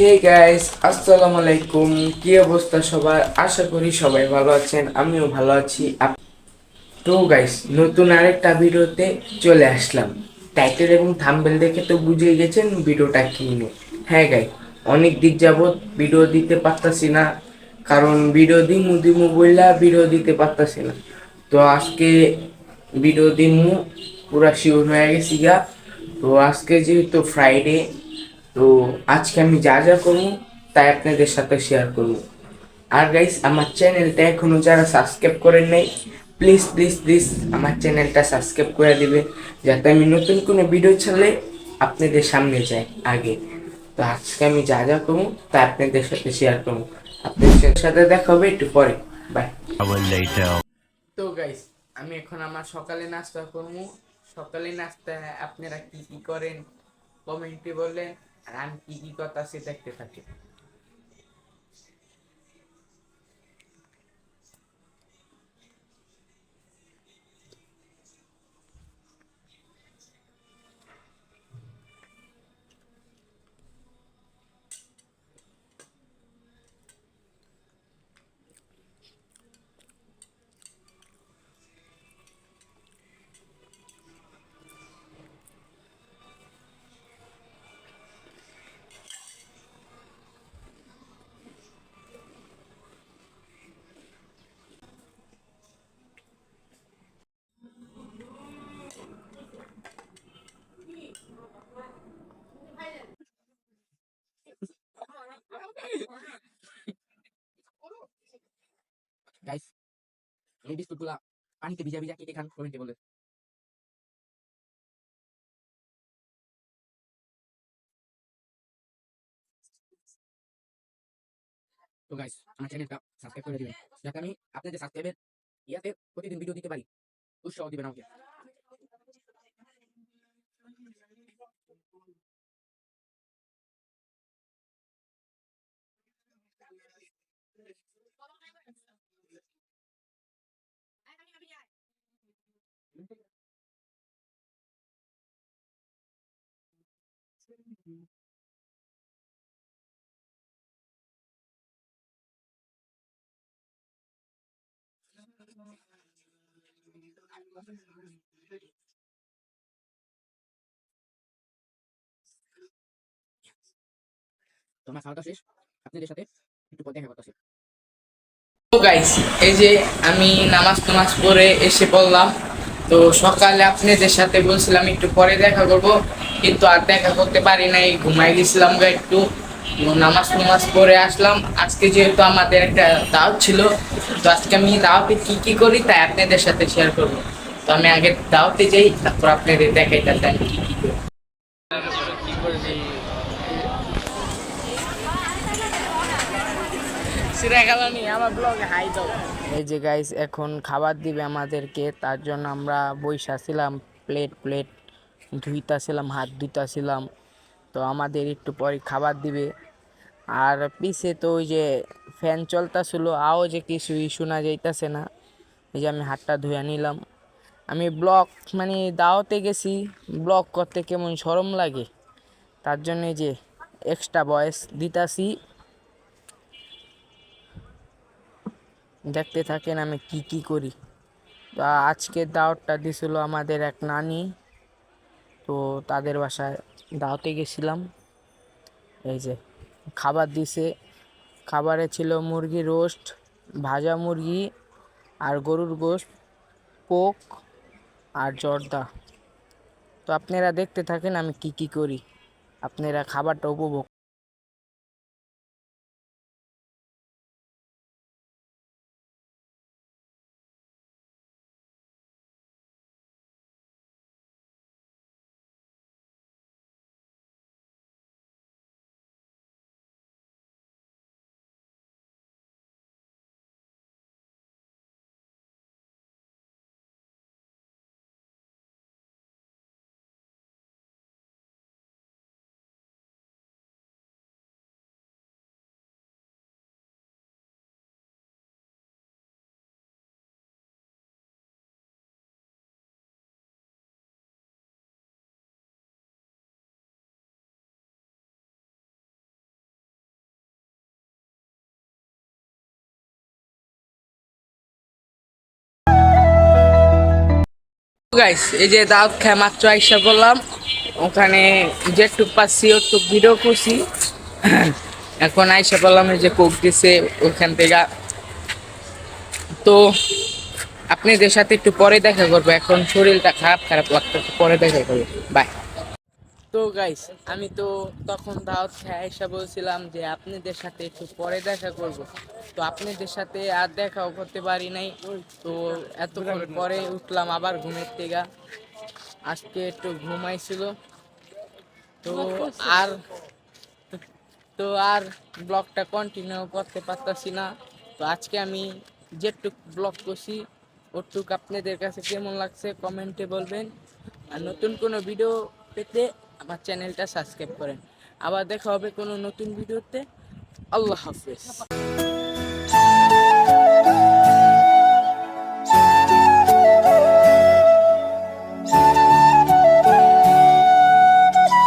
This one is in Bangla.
হে গাইস আসসালামু আলাইকুম কি অবস্থা সবার? আশা করি সবাই ভালো আছেন, আমিও ভালো আছি। তো গাইস নতুন আরেকটা ভিডিওতে চলে আসলাম। টাইটেল এবং থাম্বেল দেখে তো বুঝে গেছেন ভিডিওটা কি নিয়ে। হ্যাঁ গাই অনেক দিক যাবত ভিডিও দিতে পারতাছি না, কারণ ভিডিও দিমু দিমু বললা ভিডিও দিতে পারতাছি না। তো আজকে ভিডিও দিমু, পুরা শিওর হয়ে গেছি গা। তো আজকে যেহেতু ফ্রাইডে তো আজকে আমি যা যা করব তাই আপনাদের সাথে শেয়ার করব। আর গাইস আমার চ্যানেলটা এখনও যারা সাবস্ক্রাইব করেন নাই প্লিজ প্লিজ প্লিজ আমার চ্যানেলটা সাবস্ক্রাইব করে দিবেন যাতে আমি নতুন কোনো ভিডিও ছাড়লে আপনাদের সামনে যাই আগে। তো আজকে আমি যা যা করব তা আপনাদের সাথে শেয়ার করব। আপনাদের সাথে দেখা হবে একটু পরে। বাই তো গাইস আমি এখন আমার সকালে নাস্তা করব। সকালে নাস্তা আপনারা কি কি করেন? কমেন্টে বললেন আর আমি কি কি কথা সে দেখতে থাকি। গাইস এই বিস্কুটগুলা পানিতে ভিজা ভিজা কে কে খান তো গাইস আমার চ্যানেলটা সাবস্ক্রাইব করে দিবেন। যাতে আমি আপনাদের সাবস্ক্রাইবের ইয়াতে প্রতিদিন ভিডিও দিতে পারি। উৎসাহ দিবেন আমাকে। তোমার খাওয়াটা শেষ? আপনাদের সাথে একটু পর দেখা করতেছি। গাইস এই যে আমি নামাজ টামাজ পড়ে এসে পড়লাম। তো সকালে আপনাদের সাথে বলছিলাম, একটু পরে দেখা করব, কিন্তু আর দেখা করতে পারি নাই। ঘুমাই গেছিলাম গা একটু নামাজ নামাজ পরে আসলাম। আজকে যেহেতু আমাদের একটা দাওয়াত ছিল, তো আজকে আমি দাওয়াতে কি কি করি তাই আপনাদের সাথে শেয়ার করব। তো আমি আগে দাওয়াতে যাই, তারপর আপনাদের দেখাই তাতে কি কি করি এই যে গাইস এখন খাবার দিবে আমাদেরকে, তার জন্য আমরা বইসাছিলাম প্লেট প্লেট ধুইতাছিলাম, হাত ধুইতাছিলাম। তো আমাদের একটু পরে খাবার দিবে। আর পিছে তো ওই যে ফ্যান চলতেছিল আও যে কিছুই শোনা যাইতাছে না। এই যে আমি হাতটা ধুয়ে নিলাম। আমি ব্লগ মানে দাওয়াতে গেছি ব্লক করতে কেমন সরম লাগে। তার জন্য যে এক্সট্রা বয়স দিতাছি। দেখতে থাকেন আমি কি কি করি। তো আজকে দাওয়াতটা দিছিল আমাদের এক নানি, তো তাদের বাসায় দাওয়াতে গেছিলাম। এই যে খাবার দিছে, খাবারে ছিল মুরগি রোস্ট, ভাজা মুরগি আর গরুর গোশত পোক আর জর্দা। তো আপনারা দেখতে থাকেন আমি কি কি করি। আপনারা খাবারটা উপভোগ গাইস এই যে দাওয়াত খায় মাত্র আইসা করলাম ওখানে যেটুক পাচ্ছি ওটুক ভিডিও করছি। এখন আইসা করলাম এই যে কোক দিছে ওখান থেকে। তো আপনাদের সাথে একটু পরে দেখা করব, এখন শরীরটা খারাপ খারাপ লাগতেছে, পরে দেখা করব। বাই তো গাইস আমি তো তখন দাওয়াত খেয়ে বলছিলাম যে আপনাদের সাথে একটু পরে দেখা করব। তো আপনাদের সাথে আর দেখাও করতে পারি নাই। তো এতক্ষণ পরে উঠলাম আবার ঘুমের থেকে। আজকে একটু ঘুমাইছিল তো আর তো আর ব্লগটা কন্টিনিউ করতে পারতাছি না। তো আজকে আমি যেটুক ব্লগ করছি, ওটুক আপনাদের কাছে কেমন লাগছে কমেন্টে বলবেন। আর নতুন কোনো ভিডিও পেতে আমার চ্যানেলটা সাবস্ক্রাইব করেন। আবার দেখা হবে কোনো নতুন ভিডিওতে। আল্লাহ হাফেজ।